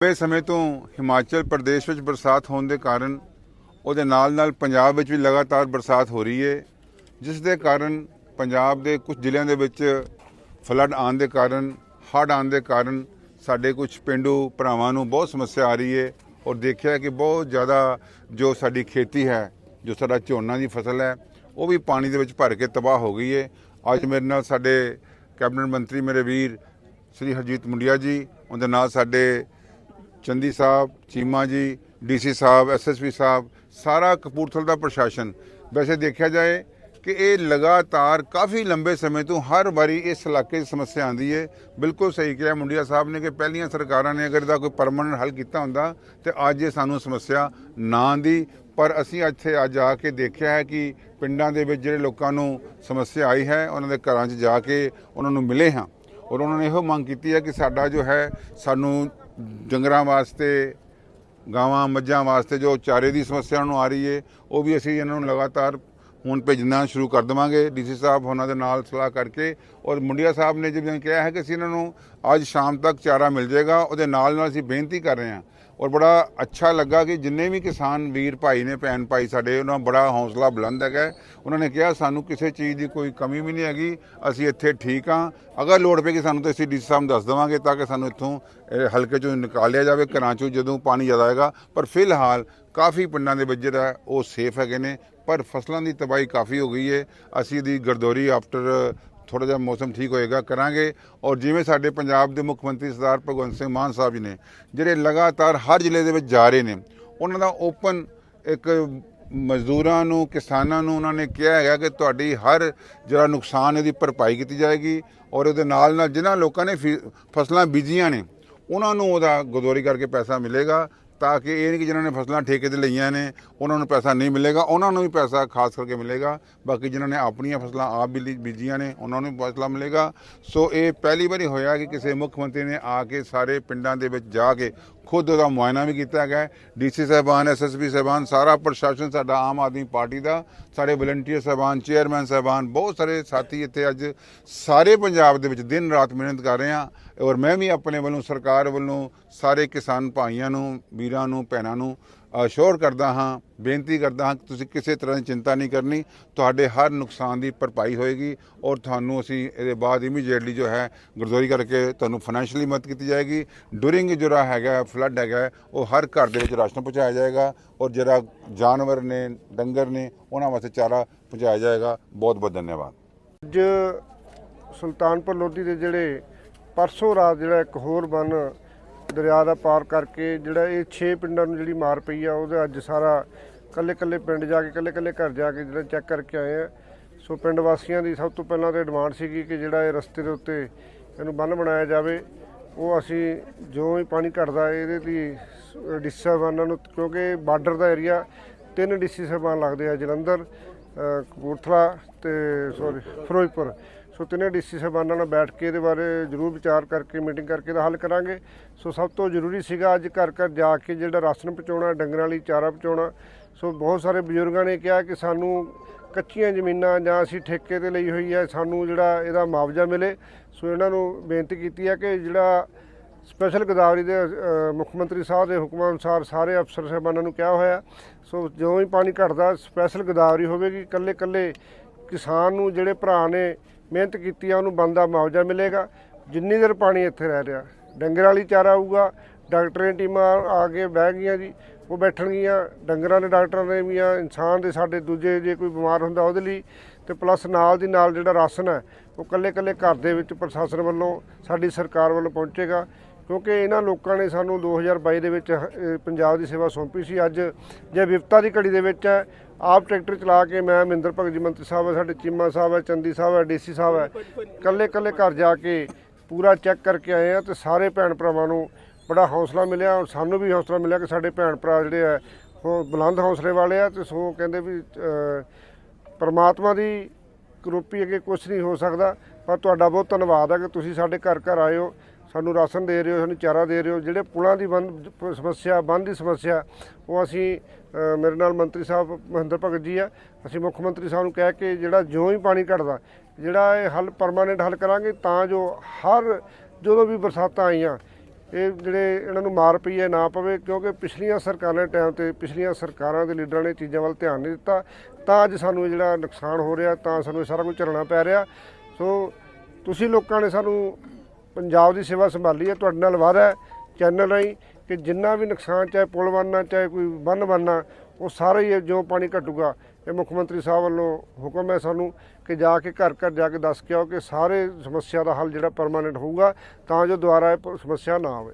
ਲੰਬੇ ਸਮੇਂ ਤੋਂ ਹਿਮਾਚਲ ਪ੍ਰਦੇਸ਼ ਵਿੱਚ ਬਰਸਾਤ ਹੋਣ ਦੇ ਕਾਰਨ ਉਹਦੇ ਨਾਲ-ਨਾਲ ਪੰਜਾਬ ਵਿੱਚ ਵੀ ਲਗਾਤਾਰ ਬਰਸਾਤ ਹੋ ਰਹੀ ਹੈ, ਜਿਸ ਦੇ ਕਾਰਨ ਪੰਜਾਬ ਦੇ ਕੁਝ ਜ਼ਿਲ੍ਹਿਆਂ ਦੇ ਵਿੱਚ ਫਲੱਡ ਆਉਣ ਦੇ ਕਾਰਨ, ਹੜ੍ਹ ਆਉਣ ਦੇ ਕਾਰਨ ਸਾਡੇ ਕੁਝ ਪਿੰਡੂ ਭਰਾਵਾਂ ਨੂੰ ਬਹੁਤ ਸਮੱਸਿਆ ਆ ਰਹੀ ਹੈ ਔਰ ਦੇਖਿਆ ਕਿ ਬਹੁਤ ਜ਼ਿਆਦਾ ਜੋ ਸਾਡੀ ਖੇਤੀ ਹੈ, ਜੋ ਸਾਡਾ ਝੋਨਾ ਦੀ ਫਸਲ ਹੈ, ਉਹ ਵੀ ਪਾਣੀ ਦੇ ਵਿੱਚ ਭਰ ਕੇ ਤਬਾਹ ਹੋ ਗਈ ਹੈ। ਅੱਜ ਮੇਰੇ ਨਾਲ ਸਾਡੇ ਕੈਬਨਿਟ ਮੰਤਰੀ ਮੇਰੇ ਵੀਰ ਸ੍ਰੀ ਹਰਜੀਤ ਮੁੰਡਿਆ ਜੀ, ਉਹਦੇ ਨਾਲ ਸਾਡੇ ਚੰਦੀ ਸਾਹਿਬ, ਚੀਮਾ ਜੀ ਡੀਸੀ ਸਾਹਿਬ ਐਸਐਸਪੀ ਸਾਹਿਬ, ਸਾਰਾ ਕਪੂਰਥਲਾ ਦਾ ਪ੍ਰਸ਼ਾਸਨ। ਵੈਸੇ ਦੇਖਿਆ ਜਾਏ ਕਿ ਇਹ ਲਗਾਤਾਰ ਕਾਫੀ ਲੰਬੇ ਸਮੇਂ ਤੋਂ ਹਰ ਵਾਰੀ ਇਸ ਇਲਾਕੇ 'ਚ ਸਮੱਸਿਆ ਆਂਦੀ ਹੈ ਬਿਲਕੁਲ ਸਹੀ ਕਿਹਾ ਮੁੰਡਿਆ ਸਾਹਿਬ ਨੇ ਕਿ ਪਹਿਲੀਆਂ ਸਰਕਾਰਾਂ ਨੇ ਅਗਰ ਇਹਦਾ ਕੋਈ ਪਰਮਨੈਂਟ ਹੱਲ ਕੀਤਾ ਹੁੰਦਾ ਤੇ ਅੱਜ ਇਹ ਸਾਨੂੰ ਸਮੱਸਿਆ ਨਾ ਆਂਦੀ ਪਰ ਅਸੀਂ ਇੱਥੇ ਅੱਜ ਆ ਕੇ ਦੇਖਿਆ ਹੈ ਕਿ ਪਿੰਡਾਂ ਦੇ ਵਿੱਚ ਜਿਹੜੇ ਲੋਕਾਂ ਨੂੰ ਸਮੱਸਿਆ ਆਈ ਹੈ, ਉਹਨਾਂ ਦੇ ਘਰਾਂ 'ਚ ਜਾ ਕੇ ਉਹਨਾਂ ਨੂੰ ਮਿਲੇ ਹਾਂ। ਔਰ ਉਹਨਾਂ ਨੇ ਇਹੋ ਮੰਗ ਕੀਤੀ ਹੈ ਕਿ ਸਾਡਾ ਜੋ ਹੈ, ਸਾਨੂੰ ਡੰਗਰਾਂ ਵਾਸਤੇ, ਗਾਵਾਂ, ਮੱਝਾਂ ਵਾਸਤੇ ਜੋ ਚਾਰੇ ਦੀ ਸਮੱਸਿਆ ਉਹਨਾਂ ਨੂੰ ਆ ਰਹੀ ਹੈ ਉਹ ਵੀ ਅਸੀਂ ਇਹਨਾਂ ਨੂੰ ਲਗਾਤਾਰ ਹੁਣ ਭੇਜਣਾ ਸ਼ੁਰੂ ਕਰ ਦੇਵਾਂਗੇ। ਡੀਸੀ ਸਾਹਿਬ ਉਹਨਾਂ ਦੇ ਨਾਲ ਸਲਾਹ ਕਰਕੇ ਔਰ ਮੁੰਡਿਆ ਸਾਹਿਬ ਨੇ ਜਿਵੇਂ ਕਿਹਾ ਹੈ ਕਿ ਅਸੀਂ ਇਹਨਾਂ ਨੂੰ ਅੱਜ ਸ਼ਾਮ ਤੱਕ ਚਾਰਾ ਮਿਲ ਜਾਏਗਾ, ਉਹਦੇ ਨਾਲ ਨਾਲ ਅਸੀਂ ਬੇਨਤੀ ਕਰ ਰਹੇ ਹਾਂ ਔਰ ਬੜਾ ਅੱਛਾ ਲੱਗਾ ਕਿ ਜਿੰਨੇ ਵੀ ਕਿਸਾਨ ਵੀਰ ਭਾਈ ਨੇ, ਭੈਣ ਭਾਈ ਸਾਡੇ, ਉਹਨਾਂ ਬੜਾ ਹੌਸਲਾ ਬੁਲੰਦ ਹੈਗਾ ਉਹਨਾਂ ਨੇ ਕਿਹਾ, ਸਾਨੂੰ ਕਿਸੇ ਚੀਜ਼ ਦੀ ਕੋਈ ਕਮੀ ਵੀ ਨਹੀਂ ਹੈਗੀ, ਅਸੀਂ ਇੱਥੇ ਠੀਕ ਹਾਂ। ਅਗਰ ਲੋੜ ਪਏਗੀ ਸਾਨੂੰ ਤਾਂ ਅਸੀਂ ਡੀਸੀ ਸਾਹਿਬ ਨੂੰ ਦੱਸ ਦੇਵਾਂਗੇ ਤਾਂ ਕਿ ਸਾਨੂੰ ਇੱਥੋਂ ਹਲਕੇ ਚੋਂ ਨਿਕਾਲਿਆ ਜਾਵੇ, ਘਰਾਂ ਚੋਂ ਜਦੋਂ ਪਾਣੀ ਜ਼ਿਆਦਾ ਆਏਗਾ। ਪਰ ਫਿਲਹਾਲ ਕਾਫੀ ਪਿੰਡਾਂ ਦੇ ਵਿੱਚ ਜਿਹੜਾ ਉਹ ਸੇਫ ਹੈਗੇ ਨੇ, ਪਰ ਫਸਲਾਂ ਦੀ ਤਬਾਹੀ ਕਾਫੀ ਹੋ ਗਈ ਹੈ ਅਸੀਂ ਦੀ ਗਰਦੌਰੀ ਆਫਟਰ ਥੋੜਾ ਜਿਹਾ ਮੌਸਮ ਠੀਕ ਹੋਏਗਾ, ਕਰਾਂਗੇ। ਔਰ ਜਿਵੇਂ ਸਾਡੇ ਪੰਜਾਬ ਦੇ ਮੁੱਖ ਮੰਤਰੀ ਸਰਦਾਰ ਭਗਵੰਤ ਸਿੰਘ ਮਾਨ ਸਾਹਿਬ ਜੀ ਨੇ, ਜਿਹੜੇ ਲਗਾਤਾਰ ਹਰ ਜ਼ਿਲ੍ਹੇ ਦੇ ਵਿੱਚ ਜਾ ਰਹੇ ਨੇ, ਉਹਨਾਂ ਦਾ ਓਪਨ ਇੱਕ ਮਜ਼ਦੂਰਾਂ ਨੂੰ, ਕਿਸਾਨਾਂ ਨੂੰ ਉਹਨਾਂ ਨੇ ਕਿਹਾ ਹੈਗਾ ਕਿ ਤੁਹਾਡੀ ਹਰ ਜਿਹੜਾ ਨੁਕਸਾਨ ਇਹਦੀ ਭਰਪਾਈ ਕੀਤੀ ਜਾਏਗੀ। ਔਰ ਉਹਦੇ ਨਾਲ ਨਾਲ ਜਿਨ੍ਹਾਂ ਲੋਕਾਂ ਨੇ ਫੀ- ਫਸਲਾਂ ਬੀਜੀਆਂ ਨੇ, ਉਹਨਾਂ ਨੂੰ ਉਹਦਾ ਗਦੋਰੀ ਕਰਕੇ ਪੈਸਾ ਮਿਲੇਗਾ। ਤਾਂ ਕਿ ਇਹ ਨਹੀਂ ਕਿ ਜਿਨ੍ਹਾਂ ਨੇ ਫਸਲਾਂ ਠੇਕੇ ਤੇ ਲਈਆਂ ਨੇ, ਉਹਨਾਂ ਨੂੰ ਪੈਸਾ ਨਹੀਂ ਮਿਲੇਗਾ, ਉਹਨਾਂ ਨੂੰ ਵੀ ਪੈਸਾ ਖਾਸ ਕਰਕੇ ਮਿਲੇਗਾ। ਬਾਕੀ ਜਿਨ੍ਹਾਂ ਨੇ ਆਪਣੀਆਂ ਫਸਲਾਂ ਆਪ ਵੀ ਬੀਜੀਆਂ ਨੇ, ਉਹਨਾਂ ਨੂੰ ਵੀ ਫਸਲਾ ਮਿਲੇਗਾ। ਸੋ ਇਹ ਪਹਿਲੀ ਵਾਰੀ ਹੋਇਆ ਕਿ ਕਿਸੇ ਮੁੱਖ ਮੰਤਰੀ ਨੇ ਆ ਕੇ ਸਾਰੇ ਪਿੰਡਾਂ ਦੇ ਵਿੱਚ ਜਾ ਕੇ ਖੁਦ ਉਹਦਾ ਮੁਆਇਨਾ ਵੀ ਕੀਤਾ ਗਿਆ ਡੀਸੀ ਸਾਹਿਬਾਨ ਐਸਐਸਪੀ ਸਾਹਿਬਾਨ, ਸਾਰਾ ਪ੍ਰਸ਼ਾਸਨ ਸਾਡਾ ਆਮ ਆਦਮੀ ਪਾਰਟੀ ਦਾ, ਸਾਡੇ ਵਲੰਟੀਅਰ ਸਾਹਿਬਾਨ, ਚੇਅਰਮੈਨ ਸਾਹਿਬਾਨ, ਬਹੁਤ ਸਾਰੇ ਸਾਥੀ ਇੱਥੇ ਅੱਜ ਸਾਰੇ ਪੰਜਾਬ ਦੇ ਵਿੱਚ ਦਿਨ ਰਾਤ ਮਿਹਨਤ ਕਰ ਰਹੇ ਆ ਔਰ ਮੈਂ ਵੀ ਆਪਣੇ ਵੱਲੋਂ, ਸਰਕਾਰ ਵੱਲੋਂ ਸਾਰੇ ਕਿਸਾਨ ਭਾਈਆਂ ਨੂੰ, ਵੀਰਾਂ ਨੂੰ, ਭੈਣਾਂ ਨੂੰ ਅਸ਼ੋਰ ਕਰਦਾ ਹਾਂ, ਬੇਨਤੀ ਕਰਦਾ ਹਾਂ ਕਿ ਤੁਸੀਂ ਕਿਸੇ ਤਰ੍ਹਾਂ ਦੀ ਚਿੰਤਾ ਨਹੀਂ ਕਰਨੀ, ਤੁਹਾਡੇ ਹਰ ਨੁਕਸਾਨ ਦੀ ਭਰਪਾਈ ਹੋਏਗੀ ਔਰ ਤੁਹਾਨੂੰ ਅਸੀਂ ਇਹਦੇ ਬਾਅਦ ਇਮੀਡੀਏਟਲੀ ਜੋ ਹੈ ਗੁਰਦੌਰੀ ਕਰਕੇ ਤੁਹਾਨੂੰ ਫਾਈਨੈਂਸ਼ੀਅਲੀ ਮਦਦ ਕੀਤੀ ਜਾਏਗੀ। ਡੂਰਿੰਗ ਜਿਹੜਾ ਹੈਗਾ ਫਲੱਡ ਹੈਗਾ, ਉਹ ਹਰ ਘਰ ਦੇ ਵਿੱਚ ਰਾਸ਼ਨ ਪਹੁੰਚਾਇਆ ਜਾਏਗਾ ਔਰ ਜਿਹੜਾ ਜਾਨਵਰ ਨੇ, ਡੰਗਰ ਨੇ, ਉਹਨਾਂ ਵਾਸਤੇ ਚਾਰਾ ਪਹੁੰਚਾਇਆ ਜਾਏਗਾ। ਬਹੁਤ ਬਹੁਤ ਧੰਨਵਾਦ। ਅੱਜ ਸੁਲਤਾਨਪੁਰ ਲੋਧੀ ਦੇ ਜਿਹੜੇ ਪਰਸੋਂ ਰਾਤ ਜਿਹੜਾ ਇੱਕ ਹੋਰ ਬੰਨ ਦਰਿਆ ਦਾ ਪਾਰ ਕਰਕੇ ਜਿਹੜਾ ਇਹ 6 ਪਿੰਡਾਂ ਨੂੰ ਜਿਹੜੀ ਮਾਰ ਪਈ ਆ, ਉਹਦਾ ਅੱਜ ਸਾਰਾ ਕੱਲੇ ਕੱਲੇ ਪਿੰਡ ਜਾ ਕੇ ਕੱਲੇ ਕੱਲੇ ਘਰ ਜਾ ਕੇ ਜਿਹੜਾ ਚੈੱਕ ਕਰਕੇ ਆਏ ਆ। ਸੋ ਪਿੰਡ ਵਾਸੀਆਂ ਦੀ ਸਭ ਤੋਂ ਪਹਿਲਾਂ ਤੇ ਡਿਮਾਂਡ ਸੀਗੀ ਕਿ ਜਿਹੜਾ ਇਹ ਰਸਤੇ ਦੇ ਉੱਤੇ ਇਹਨੂੰ ਬੰਨ ਬਣਾਇਆ ਜਾਵੇ। ਉਹ ਅਸੀਂ ਜੋ ਹੀ ਪਾਣੀ ਘਟਦਾ ਇਹਦੇ ਲਈ ਡੀਸੀ ਸਾਹਿਬਾਨਾਂ ਨੂੰ, ਕਿਉਂਕਿ ਬਾਰਡਰ ਦਾ ਏਰੀਆ ਤਿੰਨ ਡੀਸੀ ਸਾਹਿਬਾਨ ਲੱਗਦੇ ਆ, ਜਲੰਧਰ ਕਪੂਰਥਲਾ ਤੇ ਸੌਰੀ ਫਿਰੋਜ਼ਪੁਰ। ਸੋ ਤਿੰਨੇ ਡੀਸੀ ਸਾਹਿਬਾਨਾਂ ਨਾਲ ਬੈਠ ਕੇ ਇਹਦੇ ਬਾਰੇ ਜ਼ਰੂਰ ਵਿਚਾਰ ਕਰਕੇ, ਮੀਟਿੰਗ ਕਰਕੇ ਇਹਦਾ ਹੱਲ ਕਰਾਂਗੇ। ਸੋ ਸਭ ਤੋਂ ਜ਼ਰੂਰੀ ਸੀਗਾ ਅੱਜ ਘਰ ਘਰ ਜਾ ਕੇ ਜਿਹੜਾ ਰਾਸ਼ਨ ਪਹੁੰਚਾਉਣਾ, ਡੰਗਰਾਂ ਲਈ ਚਾਰਾ ਪਹੁੰਚਾਉਣਾ। ਸੋ ਬਹੁਤ ਸਾਰੇ ਬਜ਼ੁਰਗਾਂ ਨੇ ਕਿਹਾ ਕਿ ਸਾਨੂੰ ਕੱਚੀਆਂ ਜ਼ਮੀਨਾਂ ਜਾਂ ਅਸੀਂ ਠੇਕੇ ਤੇ ਲਈ ਹੋਈ ਹੈ, ਸਾਨੂੰ ਜਿਹੜਾ ਇਹਦਾ ਮੁਆਵਜ਼ਾ ਮਿਲੇ। ਸੋ ਇਹਨਾਂ ਨੂੰ ਬੇਨਤੀ ਕੀਤੀ ਹੈ ਕਿ ਜਿਹੜਾ ਸਪੈਸ਼ਲ ਗਦਾਵਰੀ ਦੇ ਮੁੱਖ ਮੰਤਰੀ ਸਾਹਿਬ ਦੇ ਹੁਕਮਾਂ ਅਨੁਸਾਰ ਸਾਰੇ ਅਫਸਰ ਸਾਹਿਬਾਨਾਂ ਨੂੰ ਕਿਹਾ ਹੋਇਆ। ਸੋ ਜਦੋਂ ਹੀ ਪਾਣੀ ਘਟਦਾ, ਸਪੈਸ਼ਲ ਗਦਾਵਰੀ ਹੋਵੇਗੀ ਕੱਲੇ ਕੱਲੇ ਕਿਸਾਨ ਨੂੰ, ਜਿਹੜੇ ਭਰਾ ਨੇ ਮਿਹਨਤ ਕੀਤੀ ਆ, ਉਹਨੂੰ ਬੰਦਾ ਮੁਆਵਜ਼ਾ ਮਿਲੇਗਾ। ਜਿੰਨੀ ਦੇਰ ਪਾਣੀ ਇੱਥੇ ਰਹਿ ਰਿਹਾ, ਡੰਗਰ ਵਾਲੀ ਚਾਰਾ ਆਊਗਾ, ਡਾਕਟਰਾਂ ਦੀ ਟੀਮਾਂ ਆ ਕੇ ਬਹਿ ਗਈਆਂ ਜੀ, ਉਹ ਬੈਠਣਗੀਆਂ, ਡੰਗਰਾਂ ਦੇ ਡਾਕਟਰਾਂ ਨੇ ਵੀ ਆ, ਇਨਸਾਨ ਦੇ ਸਾਡੇ ਦੂਜੇ ਜੇ ਕੋਈ ਬਿਮਾਰ ਹੁੰਦਾ ਉਹਦੇ ਲਈ, ਤੇ ਪਲੱਸ ਨਾਲ ਦੀ ਨਾਲ ਜਿਹੜਾ ਰਾਸ਼ਨ ਹੈ, ਉਹ ਕੱਲੇ ਕੱਲੇ ਘਰ ਦੇ ਵਿੱਚ ਪ੍ਰਸ਼ਾਸਨ ਵੱਲੋਂ ਸਾਡੀ ਸਰਕਾਰ ਵੱਲੋਂ ਪਹੁੰਚੇਗਾ। ਕਿਉਂਕਿ ਇਹਨਾਂ ਲੋਕਾਂ ਨੇ ਸਾਨੂੰ 2022 ਦੇ ਵਿੱਚ ਅਹ, ਪੰਜਾਬ ਦੀ ਸੇਵਾ ਸੌਂਪੀ ਸੀ। ਅੱਜ ਜੇ ਵਿਪਤਾ ਦੀ ਘੜੀ ਦੇ ਵਿੱਚ ਹੈ ਆਪ ਟਰੈਕਟਰ ਚਲਾ ਕੇ ਮੈਂ ਮਹਿੰਦਰ ਭਗਤ ਜੀ ਮੰਤਰੀ ਸਾਹਿਬ ਹੈ ਸਾਡੇ ਚੀਮਾ ਸਾਹਿਬ ਹੈ ਚੰਦੀ ਸਾਹਿਬ ਹੈ ਡੀਸੀ ਸਾਹਿਬ ਹੈ ਕੱਲੇ ਕੱਲੇ ਘਰ ਜਾ ਕੇ ਪੂਰਾ ਚੈੱਕ ਕਰਕੇ ਆਏ ਆ ਤੇ ਸਾਰੇ ਭੈਣ ਭਰਾਵਾਂ ਨੂੰ ਬੜਾ ਹੌਸਲਾ ਮਿਲਿਆ ਔਰ ਸਾਨੂੰ ਵੀ ਹੌਸਲਾ ਮਿਲਿਆ ਕਿ ਸਾਡੇ ਭੈਣ ਭਰਾ ਜਿਹੜੇ ਆ ਉਹ ਬੁਲੰਦ ਹੌਸਲੇ ਵਾਲੇ ਆ ਤੇ ਸੋ ਕਹਿੰਦੇ ਵੀ ਪਰਮਾਤਮਾ ਦੀ ਕਰੋਪੀ ਅੱਗੇ ਕੁਝ ਨਹੀਂ ਹੋ ਸਕਦਾ। ਪਰ ਤੁਹਾਡਾ ਬਹੁਤ ਧੰਨਵਾਦ ਹੈ ਕਿ ਤੁਸੀਂ ਸਾਡੇ ਘਰ ਘਰ ਆਏ ਹੋ। ਸਾਨੂੰ ਰਾਸ਼ਨ ਦੇ ਰਹੇ ਹੋ, ਸਾਨੂੰ ਚਾਰਾ ਦੇ ਰਹੇ ਹੋ, ਜਿਹੜੇ ਪੁਲਾਂ ਦੀ ਬੰਦ ਸਮੱਸਿਆ, ਬੰਦ ਦੀ ਸਮੱਸਿਆ, ਉਹ ਅਸੀਂ ਮੇਰੇ ਨਾਲ ਮੰਤਰੀ ਸਾਹਿਬ ਮਹਿੰਦਰ ਭਗਤ ਜੀ ਆ। ਅਸੀਂ ਮੁੱਖ ਮੰਤਰੀ ਸਾਹਿਬ ਨੂੰ ਕਹਿ ਕੇ ਜਿਹੜਾ ਜਿਉਂ ਹੀ ਪਾਣੀ ਘਟਦਾ, ਜਿਹੜਾ ਇਹ ਹੱਲ ਪਰਮਾਨੈਂਟ ਹੱਲ ਕਰਾਂਗੇ, ਤਾਂ ਜੋ ਹਰ ਜਦੋਂ ਵੀ ਬਰਸਾਤਾਂ ਆਈਆਂ, ਇਹ ਜਿਹੜੇ ਇਹਨਾਂ ਨੂੰ ਮਾਰ ਪਈ ਹੈ, ਨਾ ਪਵੇ, ਕਿਉਂਕਿ ਪਿਛਲੀਆਂ ਸਰਕਾਰਾਂ ਦੇ ਟਾਈਮ ਤੇ, ਪਿਛਲੀਆਂ ਸਰਕਾਰਾਂ ਦੇ ਲੀਡਰਾਂ ਨੇ ਚੀਜ਼ਾਂ ਵੱਲ ਧਿਆਨ ਨਹੀਂ ਦਿੱਤਾ, ਤਾਂ ਅੱਜ ਸਾਨੂੰ ਇਹ ਜਿਹੜਾ ਨੁਕਸਾਨ ਹੋ ਰਿਹਾ, ਤਾਂ ਸਾਨੂੰ ਇਹ ਸਾਰਾ ਕੁਝ ਝੱਲਣਾ ਪੈ ਰਿਹਾ। ਸੋ, ਤੁਸੀਂ ਲੋਕਾਂ ਨੇ ਸਾਨੂੰ ਪੰਜਾਬ ਦੀ ਸੇਵਾ ਸੰਭਾਲੀ ਹੈ, ਤੁਹਾਡੇ ਨਾਲ ਵਾਅਦਾ ਚੈਨਲ ਰਾਹੀਂ ਕਿ ਜਿੰਨਾ ਵੀ ਨੁਕਸਾਨ, ਚਾਹੇ ਪੁਲ ਬਣਨਾ, ਚਾਹੇ ਕੋਈ ਬੰਨ ਬਣਨਾ, ਉਹ ਸਾਰਾ ਹੀ ਜੋ ਪਾਣੀ ਘਟੂਗਾ, ਇਹ ਮੁੱਖ ਮੰਤਰੀ ਸਾਹਿਬ ਵੱਲੋਂ ਹੁਕਮ ਹੈ ਸਾਨੂੰ ਕਿ ਜਾ ਕੇ ਘਰ ਘਰ ਜਾ ਕੇ ਦੱਸ ਕੇ ਆਓ ਕਿ ਸਾਰੇ ਸਮੱਸਿਆ ਦਾ ਹੱਲ ਜਿਹੜਾ ਪਰਮਾਨੈਂਟ ਹੋਊਗਾ, ਤਾਂ ਜੋ ਦੁਬਾਰਾ ਇਹ ਪ- ਸਮੱਸਿਆ ਨਾ ਆਵੇ।